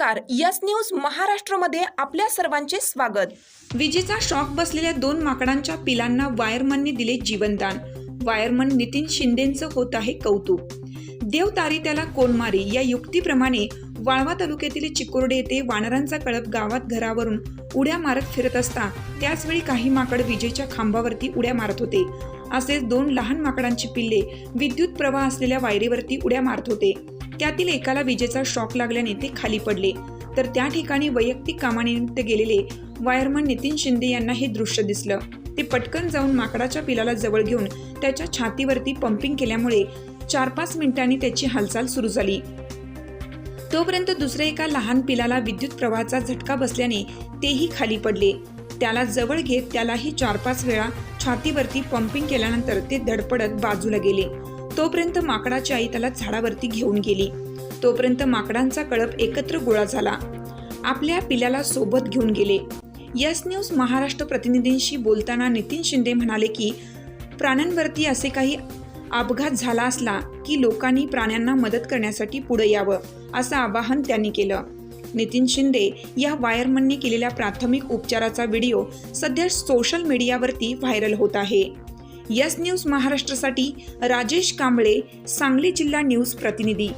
नमस्कार. Yes news महाराष्ट्रमध्ये आपल्या सर्वांचे स्वागत. विजेचा शॉक बसलेल्या दोन माकडांच्या पिलांना वायरमनने दिले जीवनदान. वायरमन नितीन शिंदेंचं होत आहे कौतुक. देव तारी त्याला कोणमारी या युक्तीप्रमाणे वाळवा तालुक्यातील चिकोर्डे येथे वानरांचा कळप गावात घरावरून उड्या मारत फिरत असता त्याचवेळी काही माकड विजेच्या खांबावरती उड्या मारत होते. असेच दोन लहान माकडांची पिल्ले विद्युत प्रवाह असलेल्या वायरीवरती उड्या मारत होते. त्यातील एकाला विजेचा शॉक लागल्याने ते खाली पडले. तर त्या ठिकाणी वैयक्तिक कामानिमित्त गेलेले वायरमन नितीन शिंदे यांना हे दृश्य दिसलं. ते पटकन जाऊन माकडाच्या पिलाला जवळ घेऊन त्याच्या छातीवरती पंपिंग केल्यामुळे चार पाच मिनिटांनी त्याची हालचाल सुरू झाली. तोपर्यंत दुसऱ्या एका लहान पिलाला विद्युत प्रवाहाचा झटका बसल्याने तेही खाली पडले. त्याला जवळ घेत त्यालाही चार पाच वेळा छातीवरती पंपिंग केल्यानंतर ते धडपडत बाजूला गेले. तोपर्यंत माकडाची आई त्याला झाडावरती घेऊन गेली. तोपर्यंत माकडांचा कळप एकत्र गोळा झाला. आपल्या पिल्याला सोबत घेऊन गेले. यस न्यूज महाराष्ट्र प्रतिनिधींशी बोलताना नितीन शिंदे म्हणाले की प्राण्यांवरती असे काही अपघात झाला असला की लोकांनी प्राण्यांना मदत करण्यासाठी पुढे यावं असं आवाहन त्यांनी केलं. नितीन शिंदे या वायरमनने केलेल्या प्राथमिक उपचाराचा व्हिडिओ सध्या सोशल मीडियावरती व्हायरल होत आहे. यस न्यूज महाराष्ट्रासाठी राजेश कांबळे सांगली जिल्हा न्यूज प्रतिनिधी.